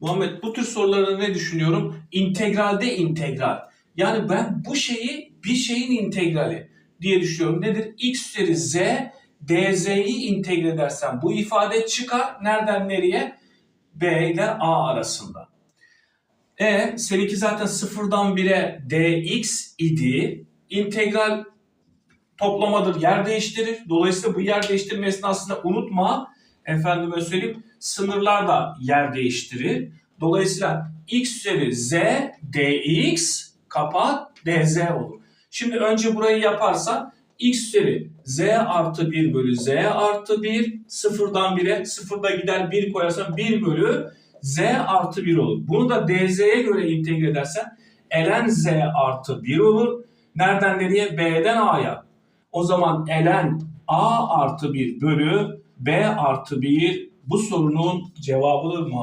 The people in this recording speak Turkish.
Muhammed bu tür sorularda ne düşünüyorum? İntegralde integral. Yani ben bu şeyi bir şeyin integrali diye düşünüyorum. Nedir? X üzeri z dz'yi integre edersem bu ifade çıkar. Nereden nereye? B ile A arasında. E seninki zaten sıfırdan 1'e dx idi. İntegral toplamadır, yer değiştirir. Dolayısıyla bu yer değiştirme esnasında unutma, efendime söyleyeyim, sınırlar da yer değiştirir. Dolayısıyla x üzeri z dx kapat dz olur. Şimdi önce burayı yaparsa x üzeri z artı 1 bölü z artı 1 sıfırdan 1'e sıfırda gider 1 koyarsan 1 bölü z artı 1 olur. Bunu da dz'ye göre integre edersen ln z artı 1 olur. Nereden nereye? B'den A'ya. O zaman ln A artı 1 bölü B artı 1 bu sorunun cevabıdır Muhammed.